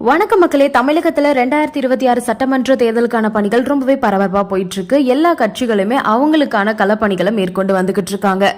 வணக்கம் மக்களே. தமிழகத்துல ரெண்டாயிரத்தி இருபத்தி ஆறு சட்டமன்ற தேர்தலுக்கான பணிகள் ரொம்பவே பரபரப்பா போயிட்டு இருக்கு. எல்லா கட்சிகளுமே அவங்களுக்கான களப்பணிகளை மேற்கொண்டு வந்துகிட்டு இருக்காங்க.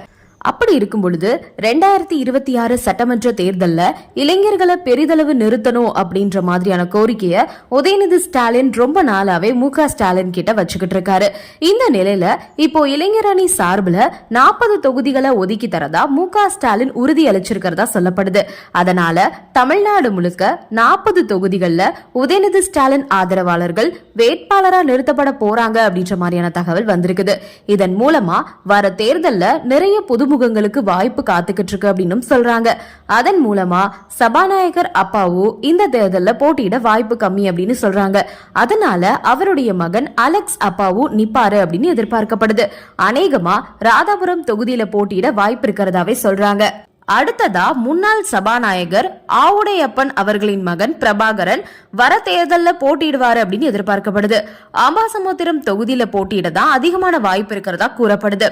அப்படி இருக்கும் பொழுது ரெண்டாயிரத்தி இருபத்தி ஆறு சட்டமன்ற தேர்தல்ல இளைஞர்களை பெரிதளவு நிறுத்தணும் அப்படின்ற மாதிரியான கோரிக்கையை உதயநிதி ஸ்டாலின் ரொம்ப நாளாவே மு க ஸ்டாலின் கிட்ட வச்சுக்கிட்டு இருக்காரு. இந்த நிலையில இப்போ இளைஞர் அணி சார்பில் நாற்பது தொகுதிகளை ஒதுக்கி தரதா மு க ஸ்டாலின் உறுதி அளிச்சிருக்கிறதா சொல்லப்படுது. அதனால தமிழ்நாடு முழுக்க நாற்பது தொகுதிகள்ல உதயநிதி ஸ்டாலின் ஆதரவாளர்கள் வேட்பாளரா நிறுத்தப்பட போறாங்க அப்படின்ற மாதிரியான தகவல் வந்திருக்குது. இதன் மூலமா வர தேர்தல்ல நிறைய புது புதுமுகங்களுக்கு வாய்ப்பு காத்துக்கிட்டு இருக்கு அப்படின்னு சொல்றாங்க. அதன் மூலமா சபாநாயகர் அப்பாவு இந்த தேர்தலில் போட்டியிட வாய்ப்பு கம்மி அப்படின்னு சொல்றாங்க. அதனால அவருடைய மகன் அலெக்ஸ் அப்பாவு நிப்பாரு அப்படின்னு எதிர்பார்க்கப்படுது. அநேகமா ராதாபுரம் தொகுதியில போட்டியிட வாய்ப்பு இருக்கிறதாவே சொல்றாங்க. அடுத்ததா முன்னாள் சபாநாயகர் ஆவுடையப்பன் அவர்களின் மகன் பிரபாகரன் வர தேர்தலில் போட்டியிடுவார் அப்படின்னு எதிர்பார்க்கப்படுது. அம்பாசமுத்திரம் தொகுதியில போட்டியிட தான் அதிகமான வாய்ப்பு இருக்கிறதா கூறப்படுது.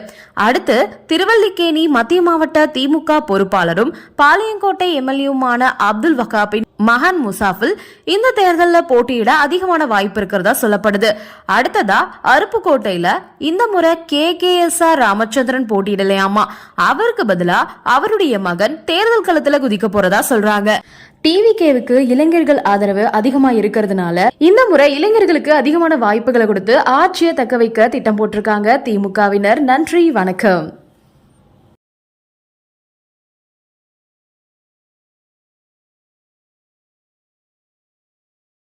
அடுத்து திருவல்லிக்கேணி மத்திய மாவட்ட திமுக பொறுப்பாளரும் பாளையங்கோட்டை எம்எல்ஏவுமான அப்துல் வகாபின் மகான் முசாஃபில் இந்த தேர்தலில் போட்டியிட அதிகமான வாய்ப்பு இருக்கிறதா சொல்லப்படுது. அடுத்ததா அருப்புக்கோட்டையில இந்த முறை K. K. S. R. Ramachandran போட்டியிடலையாமா? அவருக்கு பதிலா அவருடைய மகன் தேர்தல் களத்துல குதிக்க போறதா சொல்றாங்க. டிவிகேவுக்கு இளைஞர்கள் ஆதரவு அதிகமா இருக்கிறதுனால இந்த முறை இளைஞர்களுக்கு அதிகமான வாய்ப்புகளை கொடுத்து ஆட்சியை தக்க வைக்க திட்டம் போட்டிருக்காங்க திமுகவினர் நன்றி வணக்கம்.